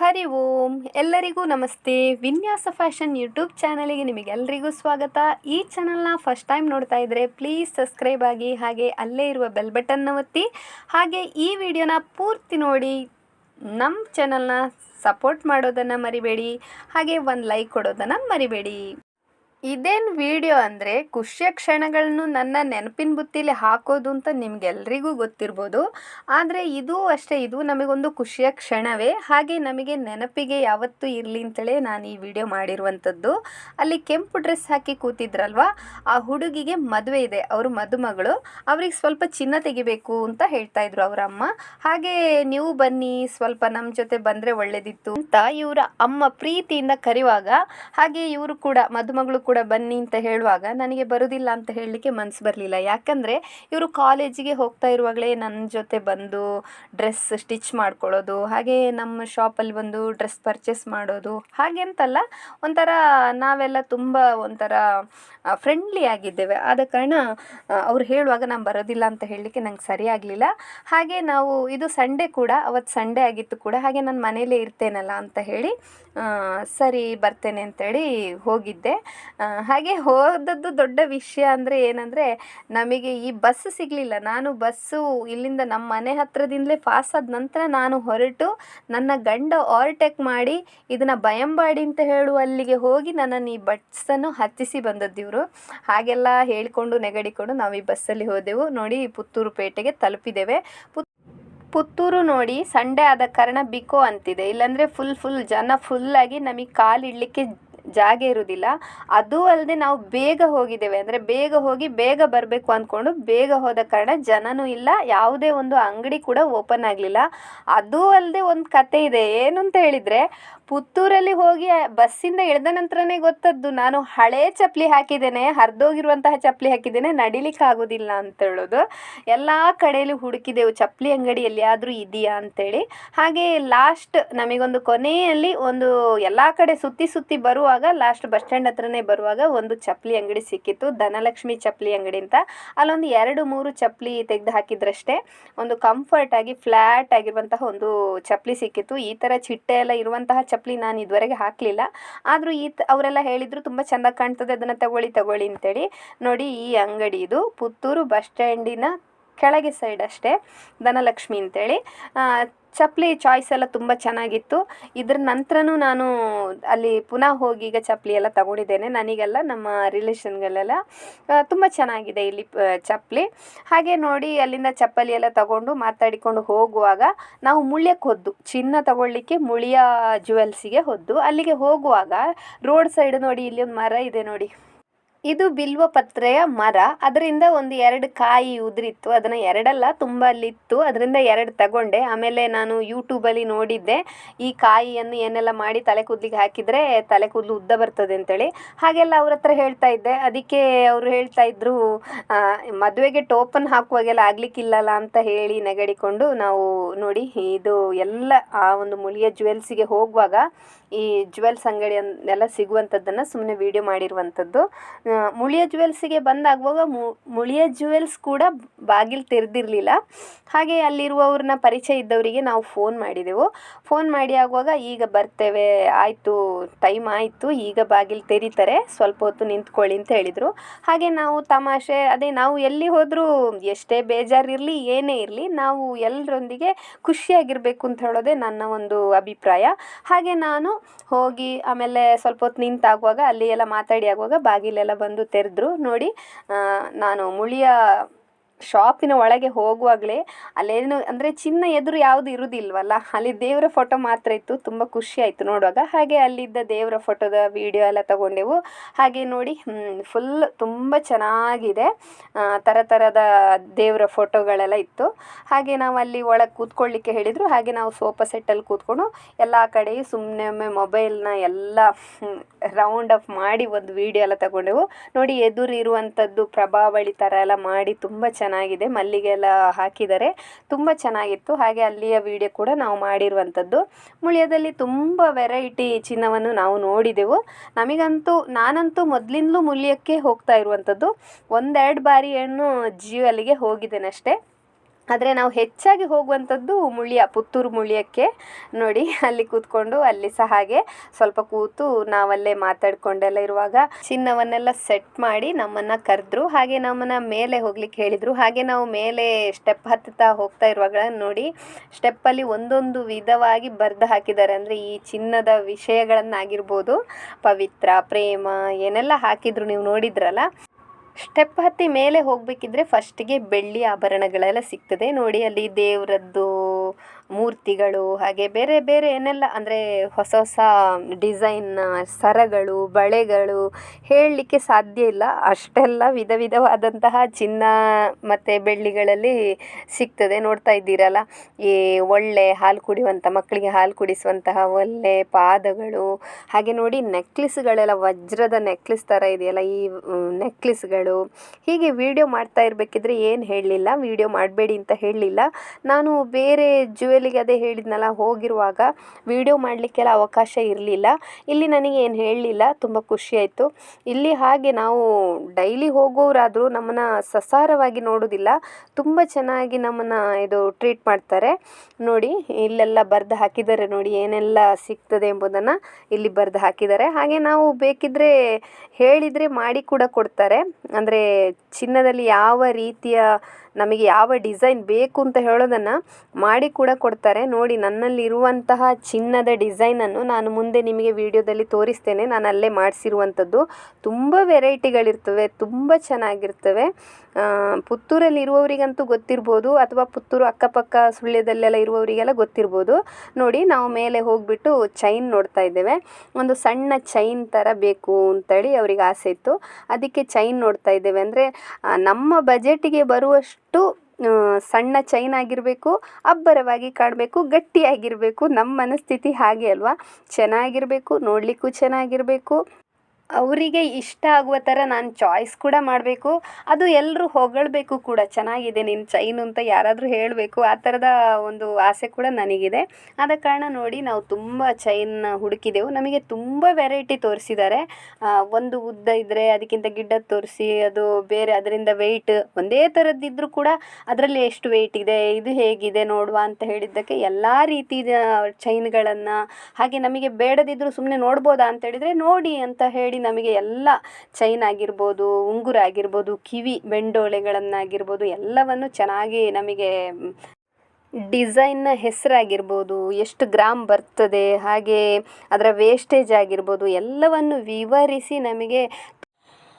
ಹರಿ ಓಂ. ಎಲ್ಲರಿಗೂ ನಮಸ್ತೆ. ವಿನ್ಯಾಸ ಫ್ಯಾಷನ್ ಯೂಟ್ಯೂಬ್ ಚಾನಲಿಗೆ ನಿಮಗೆಲ್ಲರಿಗೂ ಸ್ವಾಗತ. ಈ ಚಾನಲ್ನ ಫಸ್ಟ್ ಟೈಮ್ ನೋಡ್ತಾ ಇದ್ದರೆ ಪ್ಲೀಸ್ ಸಬ್ಸ್ಕ್ರೈಬ್ ಆಗಿ ಹಾಗೆ ಅಲ್ಲೇ ಇರುವ ಬೆಲ್ ಬಟನ್ನ ಒತ್ತಿ. ಹಾಗೆ ಈ ವಿಡಿಯೋನ ಪೂರ್ತಿ ನೋಡಿ. ನಮ್ಮ ಚಾನಲ್ನ ಸಪೋರ್ಟ್ ಮಾಡೋದನ್ನು ಮರಿಬೇಡಿ. ಹಾಗೆ ಒಂದು ಲೈಕ್ ಕೊಡೋದನ್ನು ಮರಿಬೇಡಿ. ಇದೇನು ವಿಡಿಯೋ ಅಂದರೆ ಖುಷಿಯ ಕ್ಷಣಗಳನ್ನು ನನ್ನ ನೆನಪಿನ ಬುತ್ತಿಲಿ ಹಾಕೋದು ಅಂತ ನಿಮಗೆಲ್ರಿಗೂ ಗೊತ್ತಿರ್ಬೋದು. ಆದರೆ ಇದು ಅಷ್ಟೇ, ಇದು ನಮಗೊಂದು ಖುಷಿಯ ಕ್ಷಣವೇ. ಹಾಗೆ ನಮಗೆ ನೆನಪಿಗೆ ಯಾವತ್ತೂ ಇರಲಿ ಅಂತೇಳಿ ನಾನು ಈ ವಿಡಿಯೋ ಮಾಡಿರುವಂಥದ್ದು. ಅಲ್ಲಿ ಕೆಂಪು ಡ್ರೆಸ್ ಹಾಕಿ ಕೂತಿದ್ರಲ್ವಾ? ಆ ಹುಡುಗಿಗೆ ಮದುವೆ ಇದೆ, ಅವರು ಮದುಮಗಳು. ಅವ್ರಿಗೆ ಸ್ವಲ್ಪ ಚಿನ್ನ ತೆಗಿಬೇಕು ಅಂತ ಹೇಳ್ತಾ ಇದ್ರು ಅವರ ಅಮ್ಮ. ಹಾಗೆ ನೀವು ಬನ್ನಿ, ಸ್ವಲ್ಪ ನಮ್ಮ ಜೊತೆ ಬಂದರೆ ಒಳ್ಳೆದಿತ್ತು ಅಂತ ಇವರ ಅಮ್ಮ ಪ್ರೀತಿಯಿಂದ ಕರೆಯುವಾಗ, ಹಾಗೆ ಇವರು ಕೂಡ ಮದುಮಗಳು ಕೂಡ ಬನ್ನಿ ಅಂತ ಹೇಳುವಾಗ ನನಗೆ ಬರುವುದಿಲ್ಲ ಅಂತ ಹೇಳಲಿಕ್ಕೆ ಮನಸ್ಸು ಬರಲಿಲ್ಲ. ಯಾಕಂದರೆ ಇವರು ಕಾಲೇಜಿಗೆ ಹೋಗ್ತಾ ಇರುವಾಗಲೇ ನನ್ನ ಜೊತೆ ಬಂದು ಡ್ರೆಸ್ ಸ್ಟಿಚ್ ಮಾಡ್ಕೊಳ್ಳೋದು, ಹಾಗೆ ನಮ್ಮ ಶಾಪಲ್ಲಿ ಬಂದು ಡ್ರೆಸ್ ಪರ್ಚೇಸ್ ಮಾಡೋದು, ಹಾಗೆ ಅಂತಲ್ಲ ಒಂಥರ ನಾವೆಲ್ಲ ತುಂಬ ಒಂಥರ ಫ್ರೆಂಡ್ಲಿ ಆಗಿದ್ದೇವೆ. ಆದ ಕಾರಣ ಅವ್ರು ಹೇಳುವಾಗ ನಾನು ಬರೋದಿಲ್ಲ ಅಂತ ಹೇಳಲಿಕ್ಕೆ ನಂಗೆ ಸರಿ ಆಗಲಿಲ್ಲ. ಹಾಗೆ ನಾವು, ಇದು ಸಂಡೇ ಕೂಡ ಅವತ್ತು ಸಂಡೇ ಆಗಿತ್ತು ಕೂಡ, ಹಾಗೆ ನಾನು ಮನೇಲೇ ಇರ್ತೇನಲ್ಲ ಅಂತ ಹೇಳಿ ಸರಿ ಬರ್ತೇನೆ ಅಂತೇಳಿ ಹೋಗಿದ್ದೆ. ಹಾಗೆ ಹೋದದ್ದು ದೊಡ್ಡ ವಿಷಯ ಅಂದರೆ ಏನಂದರೆ ನಮಗೆ ಈ ಬಸ್ ಸಿಗಲಿಲ್ಲ. ನಾನು ಬಸ್ಸು ಇಲ್ಲಿಂದ ನಮ್ಮ ಮನೆ ಹತ್ರದಿಂದಲೇ ಪಾಸ್ ಆದ ನಂತರ ನಾನು ಹೊರಟು ನನ್ನ ಗಂಡ ಓವರ್ಟೇಕ್ ಮಾಡಿ ಇದನ್ನು ಬಯಂಬಾಡಿ ಅಂತ ಹೇಳುವ ಅಲ್ಲಿಗೆ ಹೋಗಿ ನನ್ನನ್ನು ಈ ಬಸ್ಸನ್ನು ಹತ್ತಿಸಿ ಬಂದದ್ದು ಇವರು. ಹಾಗೆಲ್ಲ ಹೇಳಿಕೊಂಡು ನೆಗಡಿಕೊಂಡು ನಾವು ಈ ಬಸ್ಸಲ್ಲಿ ಹೋದೆವು. ನೋಡಿ ಪುತ್ತೂರು ಪೇಟೆಗೆ ತಲುಪಿದ್ದೇವೆ ಪುತ್, ಪುತ್ತೂರು ನೋಡಿ ಸಂಡೇ ಆದ ಕಾರಣ ಬಿಕೋ ಅಂತಿದೆ. ಇಲ್ಲಾಂದರೆ ಫುಲ್ ಫುಲ್ ಜನ ಫುಲ್ಲಾಗಿ ನಮಗೆ ಕಾಲು ಇಡಲಿಕ್ಕೆ ಜಾಗ ಇರುವುದಿಲ್ಲ ಅದು ಅಲ್ಲದೆ ನಾವು ಬೇಗ ಹೋಗಿದ್ದೇವೆ. ಅಂದರೆ ಬೇಗ ಹೋಗಿ ಬೇಗ ಬರಬೇಕು ಅಂದ್ಕೊಂಡು ಬೇಗ ಹೋದ ಕಾರಣ ಜನನೂ ಇಲ್ಲ, ಯಾವುದೇ ಒಂದು ಅಂಗಡಿ ಕೂಡ ಓಪನ್ ಆಗಲಿಲ್ಲ. ಅದು ಅಲ್ಲದೆ ಒಂದು ಕತೆ ಇದೆ. ಏನು ಅಂತ ಹೇಳಿದರೆ, ಪುತ್ತೂರಲ್ಲಿ ಹೋಗಿ ಬಸ್ಸಿಂದ ಇಳಿದ ನಂತರನೇ ಗೊತ್ತದ್ದು. ನಾನು ಹಳೇ ಚಪ್ಪಲಿ ಹಾಕಿದ್ದೇನೆ, ಹರಿದೋಗಿರುವಂತಹ ಚಪ್ಪಲಿ ಹಾಕಿದ್ದೇನೆ, ನಡಿಲಿಕ್ಕೆ ಆಗೋದಿಲ್ಲ ಅಂತ ಹೇಳೋದು. ಎಲ್ಲ ಕಡೆಯಲ್ಲಿ ಹುಡುಕಿದೆವು, ಚಪ್ಪಲಿ ಅಂಗಡಿ ಎಲ್ಲಿಯಾದರೂ ಇದೆಯಾ ಅಂತೇಳಿ. ಹಾಗೆ ಲಾಸ್ಟ್ ನಮಗೊಂದು ಕೊನೆಯಲ್ಲಿ ಒಂದು ಎಲ್ಲ ಕಡೆ ಸುತ್ತಿ ಸುತ್ತಿ ಬರುವಾಗ ಲಾಸ್ಟ್ ಬಸ್ ಸ್ಟ್ಯಾಂಡ್ ಹತ್ರನೇ ಬರುವಾಗ ಒಂದು ಚಪ್ಪಲಿ ಅಂಗಡಿ ಸಿಕ್ಕಿತ್ತು, ಧನಲಕ್ಷ್ಮಿ ಚಪ್ಪಲಿ ಅಂಗಡಿ ಅಂತ. ಅಲ್ಲೊಂದು ಎರಡು, ಮೂರು ಚಪ್ಪಲಿ ತೆಗೆದು ಹಾಕಿದ್ರಷ್ಟೇ ಒಂದು ಕಂಫರ್ಟ್ ಆಗಿ ಫ್ಲ್ಯಾಟ್ ಆಗಿರುವಂತಹ ಒಂದು ಚಪ್ಪಲಿ ಸಿಕ್ಕಿತ್ತು. ಈ ಥರ ಚಿಟ್ಟೆ ಎಲ್ಲ ಇರುವಂತಹ ಚಪ್ಪಲಿ ನಾನು ಇದುವರೆಗೆ ಹಾಕಲಿಲ್ಲ. ಆದರೂ ಈ ಅವರೆಲ್ಲ ಹೇಳಿದರು, ತುಂಬ ಚೆಂದ ಕಾಣ್ತದೆ, ಅದನ್ನು ತಗೊಳ್ಳಿ ತಗೊಳ್ಳಿ ಅಂತೇಳಿ. ನೋಡಿ, ಈ ಅಂಗಡಿ ಇದು, ಪುತ್ತೂರು ಬಸ್ ಸ್ಟ್ಯಾಂಡಿನ ಕೆಳಗೆ ಸೈಡ್ ಅಷ್ಟೇ, ಧನಲಕ್ಷ್ಮಿ ಅಂತೇಳಿ. ಚಪ್ಪಲಿ ಚಾಯ್ಸ್ ಎಲ್ಲ ತುಂಬ ಚೆನ್ನಾಗಿತ್ತು. ಇದ್ರ ನಂತರನೂ ನಾನು ಅಲ್ಲಿ ಪುನಃ ಹೋಗಿ ಈಗ ಚಪ್ಪಲಿ ಎಲ್ಲ ತಗೊಂಡಿದ್ದೇನೆ. ನನಗೆಲ್ಲ ನಮ್ಮ ರಿಲೇಷನ್ಗಳೆಲ್ಲ ತುಂಬ ಚೆನ್ನಾಗಿದೆ ಇಲ್ಲಿ ಚಪ್ಪಲಿ ಹಾಗೆ ನೋಡಿ ಅಲ್ಲಿಂದ ಚಪ್ಪಲಿ ಎಲ್ಲ ತಗೊಂಡು ಮಾತಾಡಿಕೊಂಡು ಹೋಗುವಾಗ ನಾವು ಮುಳ್ಯಕ್ಕೆ ಹೊದ್ದು. ಚಿನ್ನ ತಗೊಳ್ಳಿಕ್ಕೆ ಮುಳಿಯ ಜ್ಯುವೆಲ್ಸಿಗೆ ಹೊದ್ದು. ಅಲ್ಲಿಗೆ ಹೋಗುವಾಗ ರೋಡ್ ಸೈಡ್ ನೋಡಿ ಇಲ್ಲಿ ಒಂದು ಮರ ಇದೆ ನೋಡಿ. ಇದು ಬಿಲ್ವ ಪತ್ರೆಯ ಮರ. ಅದರಿಂದ ಒಂದು ಎರಡು ಕಾಯಿ ಉದುರಿತ್ತು. ಅದನ್ನು ಎರಡಲ್ಲ ತುಂಬ ಅಲ್ಲಿತ್ತು ಅದರಿಂದ ಎರಡು ತಗೊಂಡೆ. ಆಮೇಲೆ ನಾನು ಯೂಟ್ಯೂಬಲ್ಲಿ ನೋಡಿದ್ದೆ. ಈ ಕಾಯಿಯನ್ನು ಏನೆಲ್ಲ ಮಾಡಿ ತಲೆ ಕೂದಲಿಗೆ ಹಾಕಿದರೆ ತಲೆ ಕೂದಲು ಉದ್ದ ಬರ್ತದೆ ಅಂತೇಳಿ. ಹಾಗೆಲ್ಲ ಅವ್ರ ಹತ್ರ ಹೇಳ್ತಾ ಇದ್ದೆ. ಅದಕ್ಕೆ ಅವರು ಹೇಳ್ತಾ ಇದ್ದರು ಮದುವೆಗೆ ಟೋಪನ್ ಹಾಕುವಾಗೆಲ್ಲ ಆಗ್ಲಿಕ್ಕಿಲ್ಲಲ್ಲ ಅಂತ ಹೇಳಿ ನೆಗಡಿಕೊಂಡು ನಾವು ನೋಡಿ, ಇದು ಎಲ್ಲ ಆ ಒಂದು ಮುಳಿಯ ಜ್ಯುವೆಲ್ಸಿಗೆ ಹೋಗುವಾಗ ಈ ಜುವೆಲ್ಸ್ ಅಂಗಡಿ ಎಲ್ಲ ಸಿಗುವಂಥದ್ದನ್ನು ಸುಮ್ಮನೆ ವಿಡಿಯೋ ಮಾಡಿರುವಂಥದ್ದು. ಮುಳಿಯ ಜುವೆಲ್ಸಿಗೆ ಬಂದಾಗುವಾಗ ಮುಳಿಯ ಜುವೆಲ್ಸ್ ಕೂಡ ಬಾಗಿಲು ತೆರೆದಿರಲಿಲ್ಲ. ಹಾಗೆ ಅಲ್ಲಿರುವವ್ರನ್ನ ಪರಿಚಯ ಇದ್ದವರಿಗೆ ನಾವು ಫೋನ್ ಮಾಡಿದೆವು. ಫೋನ್ ಮಾಡಿ ಆಗುವಾಗ ಈಗ ಬರ್ತೇವೆ, ಆಯಿತು ಟೈಮ್ ಆಯಿತು, ಈಗ ಬಾಗಿಲು ತೆರೀತಾರೆ, ಸ್ವಲ್ಪ ಹೊತ್ತು ನಿಂತ್ಕೊಳ್ಳಿ ಅಂತ ಹೇಳಿದರು. ಹಾಗೆ ನಾವು ತಮಾಷೆ, ಅದೇ ನಾವು ಎಲ್ಲಿ ಹೋದರೂ ಎಷ್ಟೇ ಬೇಜಾರಿರಲಿ, ಏನೇ ಇರಲಿ, ನಾವು ಎಲ್ಲರೊಂದಿಗೆ ಖುಷಿಯಾಗಿರಬೇಕು ಅಂತ ಹೇಳೋದೇ ನನ್ನ ಒಂದು ಅಭಿಪ್ರಾಯ. ಹಾಗೆ ನಾನು ಹೋಗಿ ಆಮೇಲೆ ಸ್ವಲ್ಪ ಹೊತ್ತು ನಿಂತಾಗುವಾಗ ಅಲ್ಲಿ ಎಲ್ಲ ಮಾತಾಡಿ ಆಗುವಾಗ ಬಾಗಿಲೆಲ್ಲ ಬಂದು ತೆರೆದ್ರು. ನೋಡಿ ನಾನು ಮುಳಿಯ ಶಾಪಿನ ಒಳಗೆ ಹೋಗುವಾಗಲೇ ಅಲ್ಲೇನು ಅಂದರೆ ಚಿನ್ನ ಎದುರು ಯಾವುದು ಇರುವುದಿಲ್ವಲ್ಲ ಅಲ್ಲಿ ದೇವರ ಫೋಟೋ ಮಾತ್ರ ಇತ್ತು, ತುಂಬ ಖುಷಿ ಆಯಿತು ನೋಡುವಾಗ. ಹಾಗೆ ಅಲ್ಲಿದ್ದ ದೇವರ ಫೋಟೋದ ವಿಡಿಯೋ ಎಲ್ಲ ತಗೊಂಡೆವು. ಹಾಗೆ ನೋಡಿ ಫುಲ್ ತುಂಬ ಚೆನ್ನಾಗಿದೆ. ಥರ ಥರದ ದೇವರ ಫೋಟೋಗಳೆಲ್ಲ ಇತ್ತು. ಹಾಗೆ ನಾವು ಅಲ್ಲಿ ಒಳಗೆ ಕೂತ್ಕೊಳ್ಳಿಕ್ಕೆ ಹೇಳಿದರು. ಹಾಗೆ ನಾವು ಸೋಫಾ ಸೆಟ್ಟಲ್ಲಿ ಕೂತ್ಕೊಂಡು ಎಲ್ಲ ಕಡೆಯೂ ಸುಮ್ಮನೆ ಒಮ್ಮೆ ಮೊಬೈಲ್ನ ಎಲ್ಲ ರೌಂಡ್ ಅಪ್ ಮಾಡಿ ಒಂದು ವಿಡಿಯೋ ಎಲ್ಲ ತಗೊಂಡೆವು. ನೋಡಿ, ಎದುರು ಇರುವಂಥದ್ದು ಪ್ರಭಾವಳಿ ಥರ ಎಲ್ಲ ಮಾಡಿ ತುಂಬ ಚೆನ್ನಾಗಿದೆ. ಮಲ್ಲಿಗೆ ಎಲ್ಲ ಹಾಕಿದ್ದಾರೆ. ತುಂಬ ಚೆನ್ನಾಗಿತ್ತು. ಹಾಗೆ ಅಲ್ಲಿಯ ವಿಡಿಯೋ ಕೂಡ ನಾವು ಮಾಡಿರುವಂಥದ್ದು ಮುಳಿಯದಲ್ಲಿ ತುಂಬ ವೆರೈಟಿ ಚಿನ್ನವನ್ನು ನಾವು ನೋಡಿದೆವು. ನಮಗಂತೂ, ನಾನಂತೂ ಮೊದಲಿಂದಲೂ ಮುಳಿಯಕ್ಕೆ ಹೋಗ್ತಾ ಇರುವಂಥದ್ದು ಒಂದೆರಡು ಬಾರಿ ಏನು ಅಲ್ಲಿಗೆ ಹೋಗಿದ್ದೇನಷ್ಟೇ. ಆದರೆ ನಾವು ಹೆಚ್ಚಾಗಿ ಹೋಗುವಂಥದ್ದು ಮುಳಿಯ, ಪುತ್ತೂರು ಮುಳಿಯಕ್ಕೆ. ನೋಡಿ, ಅಲ್ಲಿ ಕೂತ್ಕೊಂಡು, ಅಲ್ಲಿ ಸಹ ಹಾಗೆ ಸ್ವಲ್ಪ ಕೂತು ನಾವಲ್ಲೇ ಮಾತಾಡ್ಕೊಂಡೆಲ್ಲ ಇರುವಾಗ ಚಿನ್ನವನ್ನೆಲ್ಲ ಸೆಟ್ ಮಾಡಿ ನಮ್ಮನ್ನು ಕರೆದ್ರು, ಹಾಗೆ ನಮ್ಮನ್ನು ಮೇಲೆ ಹೋಗ್ಲಿಕ್ಕೆ ಹೇಳಿದರು. ಹಾಗೆ ನಾವು ಮೇಲೆ ಸ್ಟೆಪ್ ಹತ್ತುತ್ತಾ ಹೋಗ್ತಾ ಇರುವಾಗ ನೋಡಿ ಸ್ಟೆಪ್ಪಲ್ಲಿ ಒಂದೊಂದು ವಿಧವಾಗಿ ಬರೆದು ಹಾಕಿದ್ದಾರೆ. ಅಂದರೆ ಈ ಚಿನ್ನದ ವಿಷಯಗಳನ್ನಾಗಿರ್ಬೋದು, ಪವಿತ್ರ, ಪ್ರೇಮ, ಏನೆಲ್ಲ ಹಾಕಿದ್ರು ನೀವು ನೋಡಿದ್ರಲ್ಲ ಸ್ಟೆಪ್ ಹತ್ತಿ ಮೇಲೆ ಹೋಗಬೇಕಿದ್ರೆ ಫಸ್ಟಿಗೆ ಬೆಳ್ಳಿ ಆಭರಣಗಳೆಲ್ಲ ಸಿಗ್ತದೆ. ನೋಡಿ ಅಲ್ಲಿ ದೇವರದ್ದು ಮೂರ್ತಿಗಳು, ಹಾಗೆ ಬೇರೆ ಬೇರೆ ಏನೆಲ್ಲ ಅಂದರೆ ಹೊಸ ಹೊಸ ಡಿಸೈನ್ನ ಸರಗಳು, ಬಳೆಗಳು ಹೇಳಲಿಕ್ಕೆ ಸಾಧ್ಯ ಇಲ್ಲ. ಅಷ್ಟೆಲ್ಲ ವಿಧ ವಿಧವಾದಂತಹ ಚಿನ್ನ ಮತ್ತು ಬೆಳ್ಳಿಗಳಲ್ಲಿ ಸಿಗ್ತದೆ. ನೋಡ್ತಾ ಇದ್ದೀರಲ್ಲ, ಈ ಒಳ್ಳೆ ಹಾಲು ಕುಡಿಯುವಂಥ ಮಕ್ಕಳಿಗೆ ಹಾಲು ಕುಡಿಸುವಂತಹ ಒಳ್ಳೆ ಪಾದಗಳು, ಹಾಗೆ ನೋಡಿ ನೆಕ್ಲೆಸ್ಗಳೆಲ್ಲ, ವಜ್ರದ ನೆಕ್ಲೆಸ್ ಥರ ಇದೆಯಲ್ಲ, ಈ ನೆಕ್ಲೆಸ್ಗಳು. ಹೀಗೆ ವಿಡಿಯೋ ಮಾಡ್ತಾ ಇರಬೇಕಿದ್ರೆ ಏನು ಹೇಳಲಿಲ್ಲ ವಿಡಿಯೋ ಮಾಡಬೇಡಿ ಅಂತ ಹೇಳಲಿಲ್ಲ. ನಾನು ಬೇರೆ ಜ್ಯುವೆಲಿಗೆ ಅದೇ ಹೇಳಿದ್ನಲ್ಲ, ಹೋಗಿರುವಾಗ ವಿಡಿಯೋ ಮಾಡಲಿಕ್ಕೆಲ್ಲ ಅವಕಾಶ ಇರಲಿಲ್ಲ. ಇಲ್ಲಿ ನನಗೆ ಏನು ಹೇಳಲಿಲ್ಲ, ತುಂಬ ಖುಷಿ ಆಯಿತು. ಇಲ್ಲಿ ಹಾಗೆ ನಾವು ಡೈಲಿ ಹೋಗೋರಾದರೂ ನಮ್ಮನ್ನು ಸಸಾರವಾಗಿ ನೋಡೋದಿಲ್ಲ. ತುಂಬ ಚೆನ್ನಾಗಿ ನಮ್ಮನ್ನು ಇದು ಟ್ರೀಟ್ ಮಾಡ್ತಾರೆ. ನೋಡಿ, ಇಲ್ಲೆಲ್ಲ ಬರೆದು ಹಾಕಿದ್ದಾರೆ ನೋಡಿ, ಏನೆಲ್ಲ ಸಿಗ್ತದೆ ಎಂಬುದನ್ನು ಇಲ್ಲಿ ಬರೆದು ಹಾಕಿದ್ದಾರೆ. ಹಾಗೆ ನಾವು ಬೇಕಿದ್ದರೆ ಹೇಳಿದರೆ ಮಾಡಿ ಕೂಡ ಕೊಡ್ತಾರೆ. ಅಂದರೆ ಚಿನ್ನದಲ್ಲಿ ಯಾವ ರೀತಿಯ ನಮಗೆ ಯಾವ ಡಿಸೈನ್ ಬೇಕು ಅಂತ ಹೇಳೋದನ್ನು ಮಾಡಿ ಕೂಡ ಕೊಡ್ತಾರೆ. ನೋಡಿ ನನ್ನಲ್ಲಿ ಇರುವಂತಹ ಚಿನ್ನದ ಡಿಸೈನನ್ನು ನಾನು ಮುಂದೆ ನಿಮಗೆ ವಿಡಿಯೋದಲ್ಲಿ ತೋರಿಸ್ತೇನೆ. ನಾನು ಅಲ್ಲೇ ಮಾಡಿಸಿರುವಂಥದ್ದು. ತುಂಬ ವೆರೈಟಿಗಳಿರ್ತವೆ, ತುಂಬ ಚೆನ್ನಾಗಿರ್ತವೆ. ಪುತ್ತೂರಲ್ಲಿ ಇರುವವರಿಗಂತೂ ಗೊತ್ತಿರ್ಬೋದು ಅಥವಾ ಪುತ್ತೂರು ಅಕ್ಕಪಕ್ಕ ಸುಳ್ಯದಲ್ಲೆಲ್ಲ ಇರುವವರಿಗೆಲ್ಲ ಗೊತ್ತಿರ್ಬೋದು. ನೋಡಿ, ನಾವು ಮೇಲೆ ಹೋಗಿಬಿಟ್ಟು ಚೈನ್ ನೋಡ್ತಾ ಇದ್ದೇವೆ. ಒಂದು ಸಣ್ಣ ಚೈನ್ ಥರ ಬೇಕು ಅಂತೇಳಿ ಅವ್ರಿಗೆ ಆಸೆ ಇತ್ತು. ಅದಕ್ಕೆ ಚೈನ್ ನೋಡ್ತಾ ಇದ್ದೇವೆ ಅಂದರೆ ನಮ್ಮ ಬಜೆಟಿಗೆ ಬರುವಷ್ಟು ಸಣ್ಣ ಚೈನ್ ಆಗಿರಬೇಕು, ಅಬ್ಬರವಾಗಿ ಕಾಣಬೇಕು, ಗಟ್ಟಿಯಾಗಿರಬೇಕು ನಮ್ಮ ಮನಸ್ಥಿತಿ ಹಾಗೆ ಅಲ್ವಾ? ಚೆನ್ನಾಗಿರಬೇಕು, ನೋಡಲಿಕ್ಕೂ ಚೆನ್ನಾಗಿರಬೇಕು. ಅವರಿಗೆ ಇಷ್ಟ ಆಗುವ ಥರ ನಾನು ಚಾಯ್ಸ್ ಕೂಡ ಮಾಡಬೇಕು. ಅದು ಎಲ್ಲರೂ ಹೊಗಳಬೇಕು ಕೂಡ. ಚೆನ್ನಾಗಿದೆ ನಿನ್ನ ಚೈನು ಅಂತ ಯಾರಾದರೂ ಹೇಳಬೇಕು. ಆ ಥರದ ಒಂದು ಆಸೆ ಕೂಡ ನನಗಿದೆ. ಆದ ಕಾರಣ ನೋಡಿ, ನಾವು ತುಂಬ ಚೈನ್ ಹುಡುಕಿದೆವು. ನಮಗೆ ತುಂಬ ವೆರೈಟಿ ತೋರಿಸಿದ್ದಾರೆ. ಒಂದು ಉದ್ದ ಇದ್ದರೆ ಅದಕ್ಕಿಂತ ಗಿಡ್ಡ ತೋರಿಸಿ, ಅದು ಬೇರೆ ಅದರಿಂದ ವೆಯ್ಟ್ ಒಂದೇ ಥರದ್ದಿದ್ದರೂ ಕೂಡ ಅದರಲ್ಲಿ ಎಷ್ಟು ವೆಯ್ಟ್ ಇದೆ, ಇದು ಹೇಗಿದೆ ನೋಡುವ ಅಂತ ಹೇಳಿದ್ದಕ್ಕೆ ಎಲ್ಲ ರೀತಿಯ ಚೈನ್ಗಳನ್ನು ಹಾಗೆ ನಮಗೆ ಬೇಡದಿದ್ದರೂ ಸುಮ್ಮನೆ ನೋಡ್ಬೋದಾ ಅಂತ ಹೇಳಿದರೆ ನೋಡಿ ಅಂತ ಹೇಳಿ ನಮಗೆ ಎಲ್ಲ ಚೈನ್ ಆಗಿರ್ಬೋದು, ಉಂಗುರ ಆಗಿರ್ಬೋದು, ಕಿವಿ ಬೆಂಡೋಳೆಗಳನ್ನಾಗಿರ್ಬೋದು, ಎಲ್ಲವನ್ನು ಚೆನ್ನಾಗಿ ನಮಗೆ ಡಿಸೈನ್ನ ಹೆಸರಾಗಿರ್ಬೋದು, ಎಷ್ಟು ಗ್ರಾಮ್ ಬರ್ತದೆ, ಹಾಗೆ ಅದರ ವೇಸ್ಟೇಜ್ ಆಗಿರ್ಬೋದು, ಎಲ್ಲವನ್ನು ವಿವರಿಸಿ ನಮಗೆ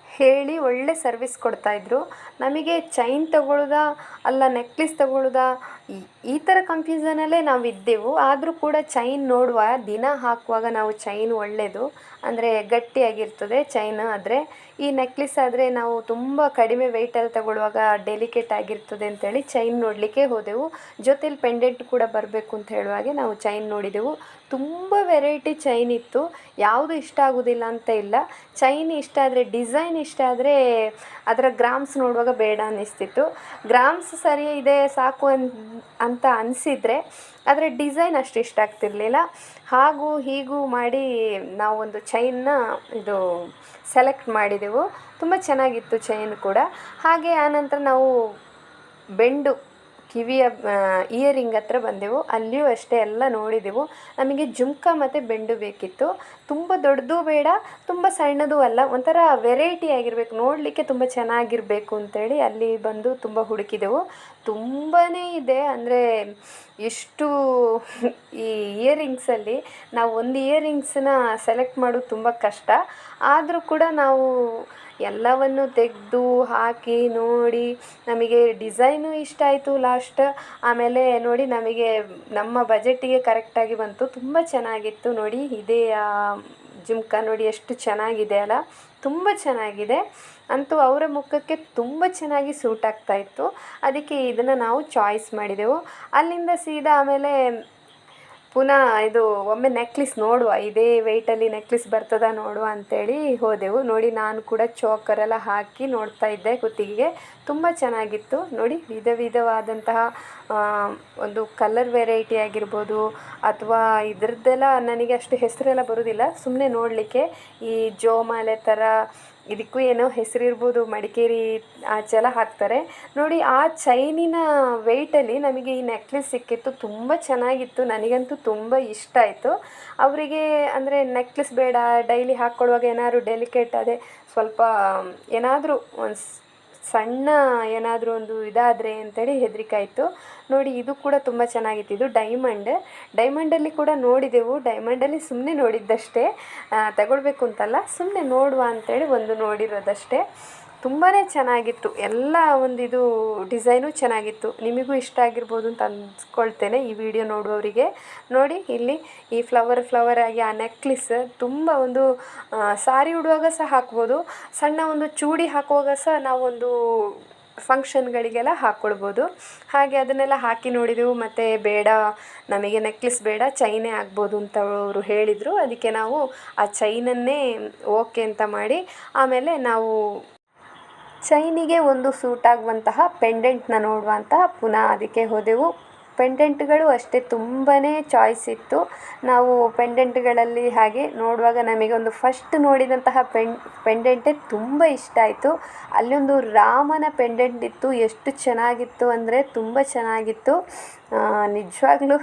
ಹೇಳಿ ಒಳ್ಳೆ ಸರ್ವಿಸ್ ಕೊಡ್ತಾಯಿದ್ರು ನಮಗೆ ಚೈನ್ ತಗೊಳ್ಳೋದಾ, ಅಲ್ಲ ನೆಕ್ಲೆಸ್ ತಗೊಳ್ಳೋದಾ ಈ- ಥರ ಕನ್ಫ್ಯೂಸನಲ್ಲೇ ನಾವು ಇದ್ದೆವು. ಆದರೂ ಕೂಡ ಚೈನ್ ನೋಡುವ, ದಿನ ಹಾಕುವಾಗ ನಾವು ಚೈನ್ ಒಳ್ಳೆಯದು ಅಂದರೆ ಗಟ್ಟಿಯಾಗಿರ್ತದೆ ಚೈನ್ ಆದರೆ ಈ ನೆಕ್ಲೆಸ್ ಆದರೆ ನಾವು ತುಂಬ ಕಡಿಮೆ ವೆಯ್ಟಲ್ಲಿ ತಗೊಳ್ಳುವಾಗ ಡೆಲಿಕೇಟ್ ಆಗಿರ್ತದೆ ಅಂತೇಳಿ ಚೈನ್ ನೋಡಲಿಕ್ಕೆ ಹೋದೆವು. ಜೊತೆಲಿ ಪೆಂಡೆಂಟ್ ಕೂಡ ಬರಬೇಕು ಅಂತ ಹೇಳುವಾಗೆ ನಾವು ಚೈನ್ ನೋಡಿದೆವು. ತುಂಬ ವೆರೈಟಿ ಚೈನ್ ಇತ್ತು. ಯಾವುದು ಇಷ್ಟ ಆಗೋದಿಲ್ಲ ಅಂತ ಇಲ್ಲ. ಚೈನ್ ಇಷ್ಟ ಆದರೆ ಡಿಸೈನ್ ಇಷ್ಟ ಆದರೆ ಅದರ ಗ್ರಾಮ್ಸ್ ನೋಡುವಾಗ ಬೇಡ ಅನ್ನಿಸ್ತಿತ್ತು. ಗ್ರಾಮ್ಸ್ ಸರಿ ಇದೆ, ಸಾಕು ಅನ್, ಅಂತ ಅನಿಸಿದರೆ ಆದರೆ ಡಿಸೈನ್ ಅಷ್ಟು ಇಷ್ಟ ಆಗ್ತಿರ್ಲಿಲ್ಲ. ಹಾಗೂ ಹೀಗೂ ಮಾಡಿ ನಾವೊಂದು ಚೈನ್ನ ಇದು ಸೆಲೆಕ್ಟ್ ಮಾಡಿದೆವು. ತುಂಬ ಚೆನ್ನಾಗಿತ್ತು ಚೈನ್ ಕೂಡ. ಹಾಗೆ ಆನಂತರ ನಾವು ಬೆಂಡು ಕಿವಿಯ ಇಯರಿಂಗ್ ಹತ್ರ ಬಂದೆವು. ಅಲ್ಲಿಯೂ ಅಷ್ಟೇ ಎಲ್ಲ ನೋಡಿದೆವು. ನಮಗೆ ಜುಮ್ಕ ಮತ್ತು ಬೆಂಡು ಬೇಕಿತ್ತು. ತುಂಬ ದೊಡ್ಡದು ಬೇಡ, ತುಂಬ ಸಣ್ಣದು ಅಲ್ಲ. ಒಂಥರ ವೆರೈಟಿ ಆಗಿರಬೇಕು. ನೋಡಲಿಕ್ಕೆ ತುಂಬ ಚೆನ್ನಾಗಿರಬೇಕು ಅಂತೇಳಿ ಅಲ್ಲಿ ಬಂದು ತುಂಬ ಹುಡುಕಿದೆವು. ತುಂಬಾ ಇದೆ. ಅಂದರೆ ಎಷ್ಟು ಈ ಇಯರಿಂಗ್ಸಲ್ಲಿ ನಾವು ಒಂದು ಇಯರಿಂಗ್ಸನ್ನ ಸೆಲೆಕ್ಟ್ ಮಾಡೋದು ತುಂಬ ಕಷ್ಟ. ಆದರೂ ಕೂಡ ನಾವು ಎಲ್ಲವನ್ನು ತೆಗೆದು ಹಾಕಿ ನೋಡಿ ನಮಗೆ ಡಿಸೈನು ಇಷ್ಟ ಆಯಿತು ಲಾಸ್ಟ್. ಆಮೇಲೆ ನೋಡಿ ನಮಗೆ ನಮ್ಮ ಬಜೆಟ್ಟಿಗೆ ಕರೆಕ್ಟಾಗಿ ಬಂತು. ತುಂಬ ಚೆನ್ನಾಗಿತ್ತು ನೋಡಿ. ಇದೇ ಜುಮ್ಕ ನೋಡಿ ಎಷ್ಟು ಚೆನ್ನಾಗಿದೆ ಅಲ್ಲ. ತುಂಬ ಚೆನ್ನಾಗಿದೆ. ಅಂತೂ ಅವರ ಮುಖಕ್ಕೆ ತುಂಬ ಚೆನ್ನಾಗಿ ಸೂಟ್ ಆಗ್ತಾ ಇತ್ತು. ಅದಕ್ಕೆ ಇದನ್ನು ನಾವು ಚಾಯ್ಸ್ ಮಾಡಿದೆವು. ಅಲ್ಲಿಂದ ಸೀದಾ ಆಮೇಲೆ ಪುನಃ ಇದು ಒಮ್ಮೆ ನೆಕ್ಲೆಸ್ ನೋಡುವ, ಇದೇ ವೆಯ್ಟಲ್ಲಿ ನೆಕ್ಲೆಸ್ ಬರ್ತದ ನೋಡುವ ಅಂತೇಳಿ ಹೋದೆವು. ನೋಡಿ, ನಾನು ಕೂಡ ಚೋಕರೆಲ್ಲ ಹಾಕಿ ನೋಡ್ತಾ ಇದ್ದೆ ಕುತ್ತಿಗೆಗೆ. ತುಂಬ ಚೆನ್ನಾಗಿತ್ತು. ನೋಡಿ, ವಿಧ ವಿಧವಾದಂತಹ ಒಂದು ಕಲರ್ ವೆರೈಟಿ ಆಗಿರ್ಬೋದು ಅಥವಾ ಇದ್ರದ್ದೆಲ್ಲ ನನಗೆ ಅಷ್ಟು ಹೆಸರೆಲ್ಲ ಬರೋದಿಲ್ಲ. ಸುಮ್ಮನೆ ನೋಡಲಿಕ್ಕೆ ಈ ಜೋಮಾಲೆ ಥರ ಇದಕ್ಕೂ ಏನೋ ಹೆಸರಿರ್ಬೋದು, ಮಡಿಕೇರಿ ಆ ಎಲ್ಲ ಹಾಕ್ತಾರೆ. ನೋಡಿ, ಆ ಚೈನಿನ ವೆಯ್ಟಲ್ಲಿ ನಮಗೆ ಈ ನೆಕ್ಲೆಸ್ ಸಿಕ್ಕಿತ್ತು. ತುಂಬ ಚೆನ್ನಾಗಿತ್ತು. ನನಗಂತೂ ತುಂಬ ಇಷ್ಟ ಆಯಿತು. ಅವರಿಗೆ ಅಂದರೆ ನೆಕ್ಲೆಸ್ ಬೇಡ, ಡೈಲಿ ಹಾಕ್ಕೊಳ್ಳುವಾಗ ಏನಾದ್ರು ಡೆಲಿಕೇಟ್ ಅದೇ ಸ್ವಲ್ಪ, ಏನಾದರೂ ಒಂದು ಸಣ್ಣ ಏನಾದರೂ ಒಂದು ಇದಾದರೆ ಅಂತೇಳಿ ಹೆದರಿಕೆ ಆಯಿತು ನೋಡಿ, ಇದು ಕೂಡ ತುಂಬ ಚೆನ್ನಾಗಿತ್ತು. ಇದು ಡೈಮಂಡ್. ಡೈಮಂಡಲ್ಲಿ ಕೂಡ ನೋಡಿದೆವು. ಡೈಮಂಡಲ್ಲಿ ಸುಮ್ಮನೆ ನೋಡಿದ್ದಷ್ಟೇ. ತಗೊಳ್ಬೇಕು ಅಂತಲ್ಲ ಸುಮ್ಮನೆ ನೋಡುವ ಅಂತೇಳಿ ಒಂದು ನೋಡಿರೋದಷ್ಟೇ. ತುಂಬಾ ಚೆನ್ನಾಗಿತ್ತು. ಎಲ್ಲ ಒಂದು ಇದು ಡಿಸೈನು ಚೆನ್ನಾಗಿತ್ತು. ನಿಮಗೂ ಇಷ್ಟ ಆಗಿರ್ಬೋದು ಅಂತ ಅಂದ್ಕೊಳ್ತೇನೆ ಈ ವಿಡಿಯೋ ನೋಡುವವರಿಗೆ. ನೋಡಿ, ಇಲ್ಲಿ ಈ ಫ್ಲವರ್ ಫ್ಲವರ್ ಆಗಿ ಆ ನೆಕ್ಲೆಸ್ ತುಂಬ ಒಂದು ಸಾರಿ ಉಡುವಾಗ ಸಹ ಹಾಕ್ಬೋದು. ಸಣ್ಣ ಒಂದು ಚೂಡಿ ಹಾಕುವಾಗ ಸಹ ನಾವೊಂದು ಫಂಕ್ಷನ್ಗಳಿಗೆಲ್ಲ ಹಾಕ್ಕೊಳ್ಬೋದು ಹಾಗೆ ಅದನ್ನೆಲ್ಲ ಹಾಕಿ ನೋಡಿದೆವು. ಮತ್ತು ಬೇಡ, ನಮಗೆ ನೆಕ್ಲೆಸ್ ಬೇಡ, ಚೈನೇ ಆಗ್ಬೋದು ಅಂತ ಅವರು ಹೇಳಿದರು. ಅದಕ್ಕೆ ನಾವು ಆ ಚೈನನ್ನೇ ಓಕೆ ಅಂತ ಮಾಡಿ ಆಮೇಲೆ ನಾವು ಚೈನಿಗೆ ಒಂದು ಸೂಟ್ ಆಗುವಂತಹ ಪೆಂಡೆಂಟ್ನ ನೋಡುವ ಅಂತ ಪುನಃ ಅದಕ್ಕೆ ಹೋದೆವು. ಪೆಂಡೆಂಟ್ಗಳು ಅಷ್ಟೇ ತುಂಬಾ ಚಾಯ್ಸ್ ಇತ್ತು. ನಾವು ಪೆಂಡೆಂಟ್ಗಳಲ್ಲಿ ಹಾಗೆ ನೋಡುವಾಗ ನಮಗೆ ಒಂದು ಫಸ್ಟ್ ನೋಡಿದಂತಹ ಪೆನ್ ಪೆಂಡೆಂಟೇ ತುಂಬ ಇಷ್ಟ ಆಯಿತು. ಅಲ್ಲೊಂದು ರಾಮನ ಪೆಂಡೆಂಟ್ ಇತ್ತು, ಎಷ್ಟು ಚೆನ್ನಾಗಿತ್ತು ಅಂದರೆ ತುಂಬ ಚೆನ್ನಾಗಿತ್ತು. ನಿಜವಾಗ್ಲೂ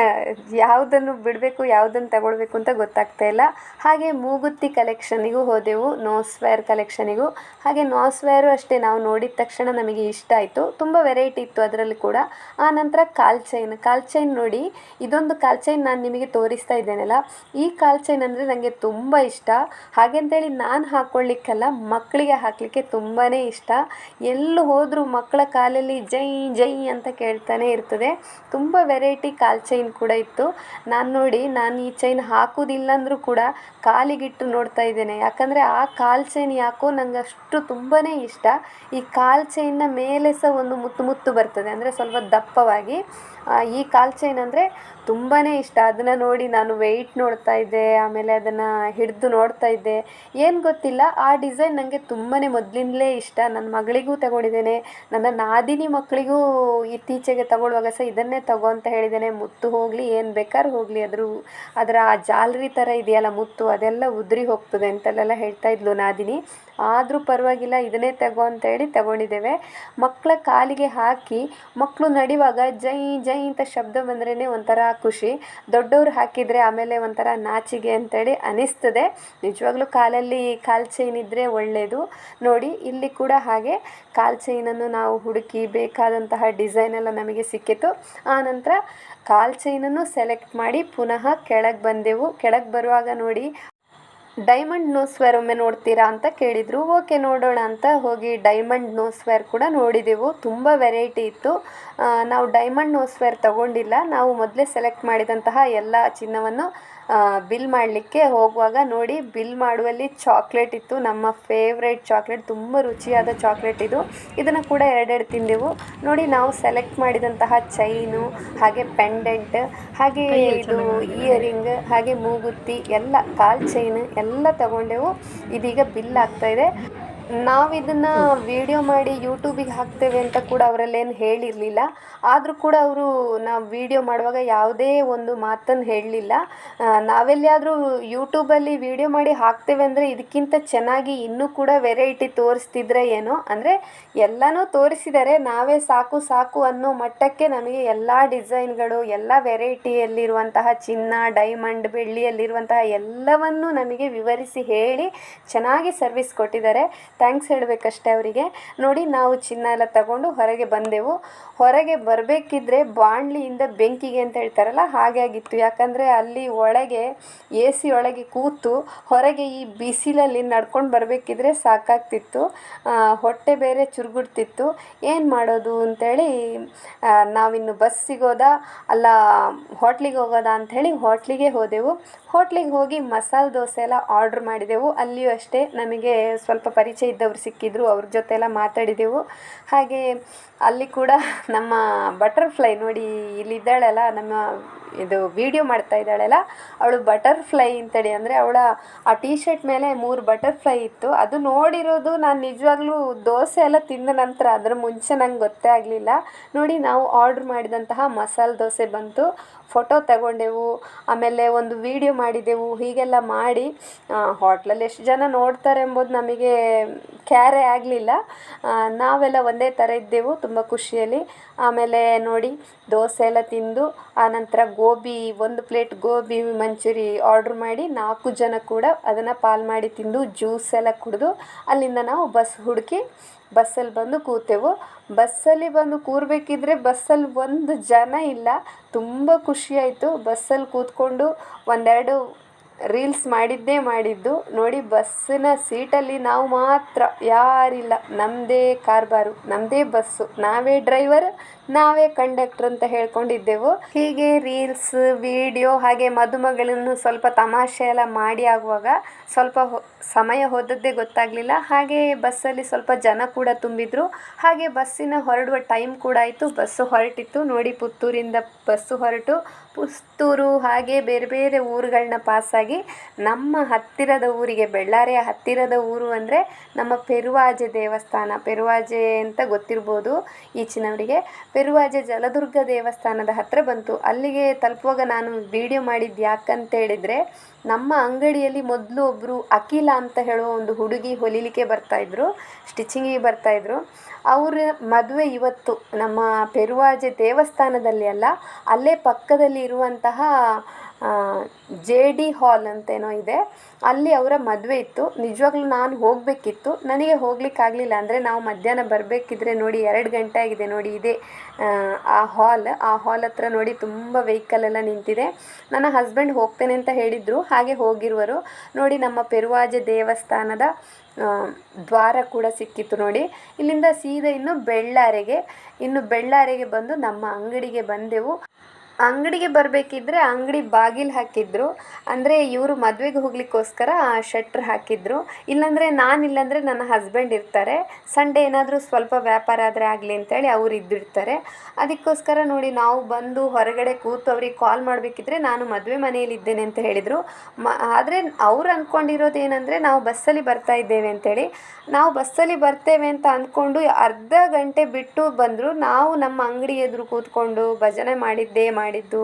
ಯಾವುದನ್ನು ಬಿಡಬೇಕು, ಯಾವುದನ್ನು ತಗೊಳ್ಬೇಕು ಅಂತ ಗೊತ್ತಾಗ್ತಾ ಇಲ್ಲ. ಹಾಗೆ ಮೂಗುತ್ತಿ ಕಲೆಕ್ಷನಿಗೂ ಹೋದೆವು, ನೋಸ್ವೇರ್ ಕಲೆಕ್ಷನಿಗೂ ಹಾಗೆ ನೋಸ್ವೇರು ಅಷ್ಟೇ ನಾವು ನೋಡಿದ ತಕ್ಷಣ ನಮಗೆ ಇಷ್ಟ ಆಯಿತು. ತುಂಬ ವೆರೈಟಿ ಇತ್ತು ಅದರಲ್ಲಿ ಕೂಡ. ಆ ನಂತರ ಕಾಲ್ ಚೈನ್ ಕಾಲ್ ಚೈನ್ ನೋಡಿ ಇದೊಂದು ಕಾಲ್ ಚೈನ್ ನಾನು ನಿಮಗೆ ತೋರಿಸ್ತಾ ಇದ್ದೇನಲ್ಲ. ಈ ಕಾಲ್ ಚೈನ್ ಅಂದರೆ ನನಗೆ ತುಂಬ ಇಷ್ಟ. ಹಾಗೆಂತೇಳಿ ನಾನು ಹಾಕ್ಕೊಳ್ಳಿಕ್ಕಲ್ಲ ಮಕ್ಕಳಿಗೆ ಹಾಕಲಿಕ್ಕೆ ತುಂಬಾ ಇಷ್ಟ. ಎಲ್ಲೂ ಹೋದರೂ ಮಕ್ಕಳ ಕಾಲಲ್ಲಿ ಜೈ ಜೈ ಅಂತ ಕೇಳ್ತಾನೆ ಇರ್ತದೆ. ತುಂಬ ವೆರೈಟಿ ಕಾಲ್ ಚೈನ್ ಕೂಡ ಇತ್ತು. ನಾನು ನೋಡಿ ನಾನು ಈ ಚೈನ್ ಹಾಕೋದಿಲ್ಲ ಅಂದರೂ ಕೂಡ ಕಾಲಿಗಿಟ್ಟು ನೋಡ್ತಾ ಇದ್ದೇನೆ. ಯಾಕಂದರೆ ಆ ಕಾಲ್ ಚೈನ್ ಯಾಕೋ ನಂಗೆ ಅಷ್ಟು ತುಂಬಾ ಇಷ್ಟ. ಈ ಕಾಲ್ ಚೈನ್ನ ಮೇಲೆ ಸಹ ಒಂದು ಮುತ್ತು ಮುತ್ತು ಬರ್ತದೆ. ಅಂದರೆ ಸ್ವಲ್ಪ ದಪ್ಪವಾಗಿ. ಈ ಕಾಲ್ ಚೈನ್ ಅಂದರೆ ತುಂಬಾ ಇಷ್ಟ. ಅದನ್ನು ನೋಡಿ ನಾನು ವೆಯ್ಟ್ ನೋಡ್ತಾ ಇದ್ದೆ, ಆಮೇಲೆ ಅದನ್ನು ಹಿಡಿದು ನೋಡ್ತಾ ಇದ್ದೆ. ಏನು ಗೊತ್ತಿಲ್ಲ, ಆ ಡಿಸೈನ್ ನನಗೆ ತುಂಬಾ ಮೊದಲಿಂದಲೇ ಇಷ್ಟ. ನನ್ನ ಮಗಳಿಗೂ ತಗೊಂಡಿದ್ದೇನೆ. ನನ್ನ ನಾದಿನಿ ಮಕ್ಕಳಿಗೂ ಇತ್ತೀಚೆಗೆ ತಗೊಳ್ಳುವಾಗ ಸಹ ಇದನ್ನೇ ತಗೋ ಅಂತ ಹೇಳಿದ್ದೇನೆ. ಮುತ್ತು ಹೋಗಲಿ, ಏನು ಬೇಕಾದ್ರೂ ಹೋಗಲಿ. ಅದ್ರ ಅದರ ಆ ಜಾಲರಿ ಥರ ಇದೆಯಲ್ಲ ಮುತ್ತು, ಅದೆಲ್ಲ ಉದುರಿ ಹೋಗ್ತದೆ ಅಂತಲ್ಲೆಲ್ಲ ಹೇಳ್ತಾ ಇದ್ಲು ನಾದಿನಿ. ಆದರೂ ಪರವಾಗಿಲ್ಲ, ಇದನ್ನೇ ತಗೋ ಅಂತ ಹೇಳಿ ತಗೊಂಡಿದ್ದೇವೆ. ಮಕ್ಕಳ ಕಾಲಿಗೆ ಹಾಕಿ ಮಕ್ಕಳು ನಡೆಯುವಾಗ ಜೈ ಜೈ ಅಂತ ಶಬ್ದ ಬಂದ್ರೇ ಒಂಥರ ಖುಷಿ. ದೊಡ್ಡವರು ಹಾಕಿದರೆ ಆಮೇಲೆ ಒಂಥರ ನಾಚಿಗೆ ಅಂತೇಳಿ ಅನಿಸ್ತದೆ. ನಿಜವಾಗ್ಲೂ ಕಾಲಲ್ಲಿ ಕಾಲು ಚೈನ್ ಇದ್ದರೆ ಒಳ್ಳೆಯದು ನೋಡಿ, ಇಲ್ಲಿ ಕೂಡ ಹಾಗೆ ಕಾಲು ಚೈನನ್ನು ನಾವು ಹುಡುಕಿ ಬೇಕಾದಂತಹ ಡಿಸೈನ್ ಎಲ್ಲ ನಮಗೆ ಸಿಕ್ಕಿತು ಆನಂತರ ನಂತರ ಕಾಲ್ ಚೈನನ್ನು ಸೆಲೆಕ್ಟ್ ಮಾಡಿ ಪುನಃ ಕೆಳಗೆ ಬಂದೆವು. ಕೆಳಗೆ ಬರುವಾಗ ನೋಡಿ ಡೈಮಂಡ್ ನೋಸ್ವೇರ್ ಒಮ್ಮೆ ನೋಡ್ತೀರಾ ಅಂತ ಕೇಳಿದರು. ಓಕೆ ನೋಡೋಣ ಅಂತ ಹೋಗಿ ಡೈಮಂಡ್ ನೋಸ್ವೇರ್ ಕೂಡ ನೋಡಿದೆವು. ತುಂಬ ವೆರೈಟಿ ಇತ್ತು. ನಾವು ಡೈಮಂಡ್ ನೋಸ್ವೇರ್ ತಗೊಂಡಿಲ್ಲ. ನಾವು ಮೊದಲೇ ಸೆಲೆಕ್ಟ್ ಮಾಡಿದಂತಹ ಎಲ್ಲ ಚಿನ್ನವನ್ನು ಬಿಲ್ ಮಾಡಲಿಕ್ಕೆ ಹೋಗುವಾಗ ನೋಡಿ ಬಿಲ್ ಮಾಡುವಲ್ಲಿ ಚಾಕ್ಲೇಟ್ ಇತ್ತು. ನಮ್ಮ ಫೇವ್ರೇಟ್ ಚಾಕ್ಲೇಟ್ ತುಂಬ ರುಚಿಯಾದ ಚಾಕ್ಲೇಟ್ ಇದು. ಇದನ್ನು ಕೂಡ ಎರಡೆರಡು ತಿಂದೆವು. ನೋಡಿ ನಾವು ಸೆಲೆಕ್ಟ್ ಮಾಡಿದಂತಹ ಚೈನು ಹಾಗೆ ಪೆಂಡೆಂಟ್ ಹಾಗೆ ಇದು ಇಯರಿಂಗ್ ಹಾಗೆ ಮೂಗುತ್ತಿ ಎಲ್ಲ ಕಾಲ್ ಚೈನ್ ಎಲ್ಲ ತಗೊಂಡೆವು. ಇದೀಗ ಬಿಲ್ ಆಗ್ತಾ ಇದೆ. ನಾವು ಇದನ್ನು ವಿಡಿಯೋ ಮಾಡಿ ಯೂಟ್ಯೂಬಿಗೆ ಹಾಕ್ತೇವೆ ಅಂತ ಕೂಡ ಅವರಲ್ಲೇನು ಹೇಳಿರಲಿಲ್ಲ. ಆದರೂ ಕೂಡ ಅವರು ನಾವು ವಿಡಿಯೋ ಮಾಡುವಾಗ ಯಾವುದೇ ಒಂದು ಮಾತನ್ನು ಹೇಳಲಿಲ್ಲ. ನಾವೆಲ್ಲಿಯಾದರೂ ಯೂಟ್ಯೂಬಲ್ಲಿ ವಿಡಿಯೋ ಮಾಡಿ ಹಾಕ್ತೇವೆ ಅಂದರೆ ಇದಕ್ಕಿಂತ ಚೆನ್ನಾಗಿ ಇನ್ನೂ ಕೂಡ ವೆರೈಟಿ ತೋರಿಸ್ತಿದ್ರೆ ಏನೋ, ಅಂದರೆ ಎಲ್ಲನೂ ತೋರಿಸಿದರೆ. ನಾವೇ ಸಾಕು ಸಾಕು ಅನ್ನೋ ಮಟ್ಟಕ್ಕೆ ನಮಗೆ ಎಲ್ಲ ಡಿಸೈನ್ಗಳು, ಎಲ್ಲ ವೆರೈಟಿಯಲ್ಲಿರುವಂತಹ ಚಿನ್ನ ಡೈಮಂಡ್ ಬೆಳ್ಳಿಯಲ್ಲಿರುವಂತಹ ಎಲ್ಲವನ್ನೂ ನಮಗೆ ವಿವರಿಸಿ ಹೇಳಿ ಚೆನ್ನಾಗಿ ಸರ್ವಿಸ್ ಕೊಟ್ಟಿದ್ದಾರೆ. ಥ್ಯಾಂಕ್ಸ್ ಹೇಳಬೇಕಷ್ಟೇ ಅವರಿಗೆ. ನೋಡಿ, ನಾವು ಚಿನ್ನ ಎಲ್ಲ ತಗೊಂಡು ಹೊರಗೆ ಬಂದೆವು. ಹೊರಗೆ ಬರಬೇಕಿದ್ರೆ ಬಾಣಲಿಯಿಂದ ಬೆಂಕಿಗೆ ಅಂತ ಹೇಳ್ತಾರಲ್ಲ, ಹಾಗೆ ಆಗಿತ್ತು. ಯಾಕಂದರೆ ಅಲ್ಲಿ ಒಳಗೆ ಎ ಸಿ ಒಳಗೆ ಕೂತು ಹೊರಗೆ ಈ ಬಿಸಿಲಲ್ಲಿ ನಡ್ಕೊಂಡು ಬರಬೇಕಿದ್ರೆ ಸಾಕಾಗ್ತಿತ್ತು. ಹೊಟ್ಟೆ ಬೇರೆ ಚುರುಗುಡ್ತಿತ್ತು ಏನು ಮಾಡೋದು ಅಂತೇಳಿ ನಾವಿನ್ನು ಬಸ್ ಸಿಗೋದಾ, ಅಲ್ಲ, ಹೋಟ್ಲಿಗೆ ಹೋಗೋದಾ ಅಂಥೇಳಿ ಹೋಟ್ಲಿಗೆ ಹೋದೆವು. ಹೋಟ್ಲಿಗೆ ಹೋಗಿ ಮಸಾಲೆ ದೋಸೆ ಎಲ್ಲ ಆರ್ಡ್ರ್ ಮಾಡಿದೆವು. ಅಲ್ಲಿಯೂ ಅಷ್ಟೇ ನಮಗೆ ಸ್ವಲ್ಪ ಪರಿಚಯ ಇದ್ದವ್ರು ಸಿಕ್ಕಿದ್ರು ಅವ್ರ ಜೊತೆ ಎಲ್ಲ ಮಾತಾಡಿದೆವು. ಹಾಗೆ ಅಲ್ಲಿ ಕೂಡ ನಮ್ಮ ಬಟರ್ಫ್ಲೈ ನೋಡಿ ಇಲ್ಲಿದ್ದಾಳಲ್ಲ ನಮ್ಮ ಇದು ವಿಡಿಯೋ ಮಾಡ್ತಾ ಇದ್ದಾಳಲ್ಲ, ಅವಳು ಬಟರ್ಫ್ಲೈ ಅಂತೇಳಿ, ಅಂದರೆ ಅವಳ ಆ ಟೀ ಶರ್ಟ್ ಮೇಲೆ ಮೂರು ಬಟರ್ಫ್ಲೈ ಇತ್ತು. ಅದು ನೋಡಿರೋದು ನಾನು ನಿಜವಾಗ್ಲೂ ದೋಸೆ ಎಲ್ಲ ತಿಂದ ನಂತರ, ಅದರ ಮುಂಚೆ ನಂಗೆ ಗೊತ್ತೇ ಆಗಲಿಲ್ಲ. ನೋಡಿ, ನಾವು ಆರ್ಡ್ರ್ ಮಾಡಿದಂತಹ ಮಸಾಲೆ ದೋಸೆ ಬಂತು. ಫೋಟೋ ತಗೊಂಡೆವು, ಆಮೇಲೆ ಒಂದು ವಿಡಿಯೋ ಮಾಡಿದೆವು, ಹೀಗೆಲ್ಲ ಮಾಡಿ. ಹೋಟ್ಲಲ್ಲಿ ಎಷ್ಟು ಜನ ನೋಡ್ತಾರೆ ಎಂಬುದು ನಮಗೆ ಕ್ಯಾರೆ ಆಗಲಿಲ್ಲ. ನಾವೆಲ್ಲ ಒಂದೇ ಥರ ಇದ್ದೆವು, ತುಂಬ ಖುಷಿಯಲ್ಲಿ. ಆಮೇಲೆ ನೋಡಿ, ದೋಸೆ ಎಲ್ಲ ತಿಂದು, ಆನಂತರ ಗೋಬಿ, ಒಂದು ಪ್ಲೇಟ್ ಗೋಬಿ ಮಂಚೂರಿ ಆರ್ಡ್ರ್ ಮಾಡಿ ನಾಲ್ಕು ಜನ ಕೂಡ ಅದನ್ನು ಪಾಲ್ ಮಾಡಿ ತಿಂದು ಜ್ಯೂಸ್ ಎಲ್ಲ ಕುಡಿದು ಅಲ್ಲಿಂದ ನಾವು ಬಸ್ ಹುಡುಕಿ ಬಸ್ಸಲ್ಲಿ ಬಂದು ಕೂತೆವು. ಬಸ್ಸಲ್ಲಿ ಬಂದು ಕೂರಬೇಕಿದ್ರೆ ಬಸ್ಸಲ್ಲಿ ಒಂದು ಜನ ಇಲ್ಲ, ತುಂಬ ಖುಷಿಯಾಯಿತು ಬಸ್ಸಲ್ಲಿ ಕೂತ್ಕೊಂಡು ಒಂದೆರಡು ರೀಲ್ಸ್ ಮಾಡಿದ್ದೇ ಮಾಡಿದ್ದು. ನೋಡಿ ಬಸ್ಸಿನ ಸೀಟಲ್ಲಿ ನಾವು ಮಾತ್ರ ಯಾರಿಲ್ಲ ನಮ್ಮದೇ ಕಾರ್ಬಾರು ನಮ್ಮದೇ ಬಸ್ಸು ನಾವೇ ಡ್ರೈವರ್ ನಾವೇ ಕಂಡಕ್ಟರ್ ಅಂತ ಹೇಳ್ಕೊಂಡಿದ್ದೆವು. ಹೀಗೆ ರೀಲ್ಸ್ ವಿಡಿಯೋ ಹಾಗೆ ಮದುಮಗಳನ್ನು ಸ್ವಲ್ಪ ತಮಾಷೆ ಎಲ್ಲ ಮಾಡಿ ಆಗುವಾಗ ಸ್ವಲ್ಪ ಸಮಯ ಹೋದದ್ದೇ ಗೊತ್ತಾಗಲಿಲ್ಲ. ಹಾಗೆ ಬಸ್ಸಲ್ಲಿ ಸ್ವಲ್ಪ ಜನ ಕೂಡ ತುಂಬಿದ್ರು. ಹಾಗೆ ಬಸ್ಸಿನ ಹೊರಡುವ ಟೈಮ್ ಕೂಡ ಆಯಿತು. ಬಸ್ಸು ಹೊರಟಿತ್ತು. ನೋಡಿ ಪುತ್ತೂರಿಂದ ಬಸ್ಸು ಹೊರಟು. ಪುತ್ತೂರು ಹಾಗೆ ಬೇರೆ ಬೇರೆ ಊರುಗಳನ್ನ ಪಾಸಾಗಿ ನಮ್ಮ ಹತ್ತಿರದ ಊರಿಗೆ ಬೆಳ್ಳಾರಿಯ ಹತ್ತಿರದ ಊರು ಅಂದರೆ ನಮ್ಮ ಪೆರುವಾಜೆ ದೇವಸ್ಥಾನ. ಪೆರುವಾಜೆ ಅಂತ ಗೊತ್ತಿರ್ಬೋದು ಈಚಿನವರಿಗೆ ಪೆರುವಾಜೆ ಜಲದುರ್ಗ ದೇವಸ್ಥಾನದ ಹತ್ತಿರ ಬಂತು. ಅಲ್ಲಿಗೆ ತಲುಪುವಾಗ ನಾನು ವಿಡಿಯೋ ಮಾಡಿದ್ದು ಯಾಕಂತ ಹೇಳಿದರೆ ನಮ್ಮ ಅಂಗಡಿಯಲ್ಲಿ ಮೊದಲು ಒಬ್ಬರು ಅಖಿಲ ಅಂತ ಹೇಳುವ ಒಂದು ಹುಡುಗಿ ಹೊಲಿಲಿಕ್ಕೆ ಬರ್ತಾಯಿದ್ರು ಸ್ಟಿಚಿಂಗಿಗೆ ಬರ್ತಾಯಿದ್ರು ಅವರ ಮದುವೆ ಇವತ್ತು. ನಮ್ಮ ಪೆರುವಾಜೆ ದೇವಸ್ಥಾನದಲ್ಲಿ ಅಲ್ಲ, ಅಲ್ಲೇ ಪಕ್ಕದಲ್ಲಿ ಇರುವಂತಹ ಜೆ ಡಿ ಹಾಲ್ ಅಂತೇನೋ ಇದೆ. ಅಲ್ಲಿ ಅವರ ಮದುವೆ ಇತ್ತು. ನಿಜವಾಗ್ಲೂ ನಾನು ಹೋಗಬೇಕಿತ್ತು. ನನಗೆ ಹೋಗ್ಲಿಕ್ಕಾಗಲಿಲ್ಲ ಅಂದರೆ ನಾವು ಮಧ್ಯಾಹ್ನ ಬರಬೇಕಿದ್ರೆ ನೋಡಿ ಎರಡು ಗಂಟೆ ಆಗಿದೆ ನೋಡಿ ಇದೆ, ಆ ಹಾಲ್. ಆ ಹಾಲ್ ಹತ್ರ ನೋಡಿ ತುಂಬ ವೆಹಿಕಲ್ ಎಲ್ಲ ನಿಂತಿದೆ. ನನ್ನ ಹಸ್ಬೆಂಡ್ ಹೋಗ್ತೇನೆ ಅಂತ ಹೇಳಿದರು. ಹಾಗೆ ಹೋಗಿರುವರು. ನೋಡಿ ನಮ್ಮ ಪೆರುವಾಜ ದೇವಸ್ಥಾನದ ದ್ವಾರ ಕೂಡ ಸಿಕ್ಕಿತ್ತು ನೋಡಿ. ಇಲ್ಲಿಂದ ಸೀದಾ ಇನ್ನು ಬೆಳ್ಳಾರೆಗೆ ಇನ್ನು ಬೆಳ್ಳಾರೆಗೆ ಬಂದು ನಮ್ಮ ಅಂಗಡಿಗೆ ಬಂದೆವು. ಅಂಗಡಿಗೆ ಬರಬೇಕಿದ್ರೆ ಅಂಗಡಿ ಬಾಗಿಲು ಹಾಕಿದ್ರು. ಅಂದರೆ ಇವರು ಮದುವೆಗೆ ಹೋಗ್ಲಿಕ್ಕೋಸ್ಕರ ಶಟ್ರ್ ಹಾಕಿದ್ರು. ಇಲ್ಲಾಂದರೆ ನಾನು ಇಲ್ಲಾಂದರೆ ನನ್ನ ಹಸ್ಬೆಂಡ್ ಇರ್ತಾರೆ. ಸಂಡೇ ಏನಾದರೂ ಸ್ವಲ್ಪ ವ್ಯಾಪಾರ ಆದರೆ ಆಗಲಿ ಅಂತೇಳಿ ಅವ್ರು ಇದ್ದಿರ್ತಾರೆ. ಅದಕ್ಕೋಸ್ಕರ ನೋಡಿ ನಾವು ಬಂದು ಹೊರಗಡೆ ಕೂತು ಅವ್ರಿಗೆ ಕಾಲ್ ಮಾಡಬೇಕಿದ್ರೆ ನಾನು ಮದುವೆ ಮನೆಯಲ್ಲಿ ಇದ್ದೇನೆ ಅಂತ ಹೇಳಿದರು. ಮ, ಆದರೆ ಅವ್ರು ಅಂದ್ಕೊಂಡಿರೋದು ಏನಂದರೆ ನಾವು ಬಸ್ಸಲ್ಲಿ ಬರ್ತಾ ಇದ್ದೇವೆ ಅಂತೇಳಿ. ನಾವು ಬಸ್ಸಲ್ಲಿ ಬರ್ತೇವೆ ಅಂತ ಅಂದ್ಕೊಂಡು ಅರ್ಧ ಗಂಟೆ ಬಿಟ್ಟು ಬಂದರು. ನಾವು ನಮ್ಮ ಅಂಗಡಿ ಎದುರು ಕೂತ್ಕೊಂಡು ಭಜನೆ ಮಾಡಿದ್ದೇ ಮಾಡಿದ್ದು.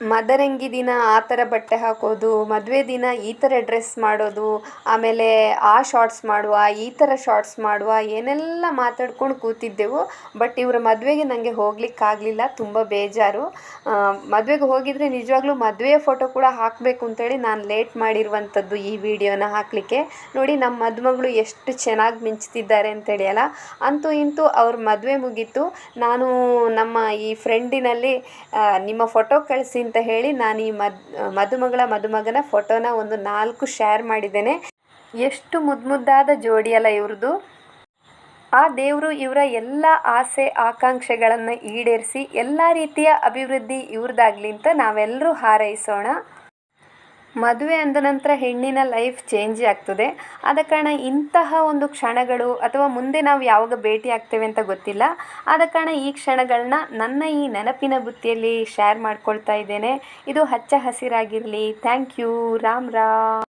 ಮದರಂಗಿ ದಿನ ಆ ಥರ ಬಟ್ಟೆ ಹಾಕೋದು, ಮದುವೆ ದಿನ ಈ ಥರ ಡ್ರೆಸ್ ಮಾಡೋದು, ಆಮೇಲೆ ಆ ಶಾರ್ಟ್ಸ್ ಮಾಡುವ, ಈ ಥರ ಶಾರ್ಟ್ಸ್ ಮಾಡುವ, ಏನೆಲ್ಲ ಮಾತಾಡ್ಕೊಂಡು ಕೂತಿದ್ದೆವು ಬಟ್ ಇವರ ಮದುವೆಗೆ ನನಗೆ ಹೋಗ್ಲಿಕ್ಕಾಗಲಿಲ್ಲ ತುಂಬ ಬೇಜಾರು. ಮದುವೆಗೆ ಹೋಗಿದ್ರೆ ನಿಜವಾಗ್ಲೂ ಮದುವೆಯ ಫೋಟೋ ಕೂಡ ಹಾಕಬೇಕು ಅಂತೇಳಿ ನಾನು ಲೇಟ್ ಮಾಡಿರುವಂಥದ್ದು ಈ ವಿಡಿಯೋನ ಹಾಕಲಿಕ್ಕೆ. ನೋಡಿ ನಮ್ಮ ಮದುಮಗಳು ಎಷ್ಟು ಚೆನ್ನಾಗಿ ಮಿಂಚ್ತಿದ್ದಾರೆ ಅಂತೇಳಿ ಅಲ್ಲ? ಅಂತೂ ಇಂತೂ ಅವ್ರ ಮದುವೆ ಮುಗೀತು. ನಾನು ನಮ್ಮ ಈ ಫ್ರೆಂಡಿನಲ್ಲಿ ನಿಮ್ಮ ಫೋಟೋ ಕಳಿಸಿ ಅಂತ ಹೇಳಿ ನಾನು ಈ ಮದ್, ಮದುಮಗಳ ಮದುಮಗನ ಫೋಟೋನ ಒಂದು ನಾಲ್ಕು ಶೇರ್ ಮಾಡಿದ್ದೇನೆ. ಎಷ್ಟು ಮುದ್ದು ಮುದ್ದಾದ ಜೋಡಿ ಅಲ್ಲ ಇವ್ರದ್ದು ಆ ದೇವರು ಇವರ ಎಲ್ಲ ಆಸೆ ಆಕಾಂಕ್ಷೆಗಳನ್ನು ಈಡೇರಿಸಿ ಎಲ್ಲ ರೀತಿಯ ಅಭಿವೃದ್ಧಿ ಇವ್ರದ್ದಾಗಲಿ ಅಂತ ನಾವೆಲ್ಲರೂ ಹಾರೈಸೋಣ. ಮದುವೆ ಅಂದ ನಂತರ ಹೆಣ್ಣಿನ ಲೈಫ್ ಚೇಂಜ್ ಆಗ್ತದೆ. ಆದ ಕಾರಣ ಇಂತಹ ಒಂದು ಕ್ಷಣಗಳು ಅಥವಾ ಮುಂದೆ ನಾವು ಯಾವಾಗ ಭೇಟಿ ಆಗ್ತೇವೆ ಅಂತ ಗೊತ್ತಿಲ್ಲ. ಆದ ಕಾರಣ ಈ ಕ್ಷಣಗಳನ್ನ ನನ್ನ ಈ ನೆನಪಿನ ಬುತ್ತಿಯಲ್ಲಿ ಶೇರ್ ಮಾಡ್ಕೊಳ್ತಾ ಇದ್ದೇನೆ. ಇದು ಹಚ್ಚ ಹಸಿರಾಗಿರಲಿ. Thank you Ram Ram.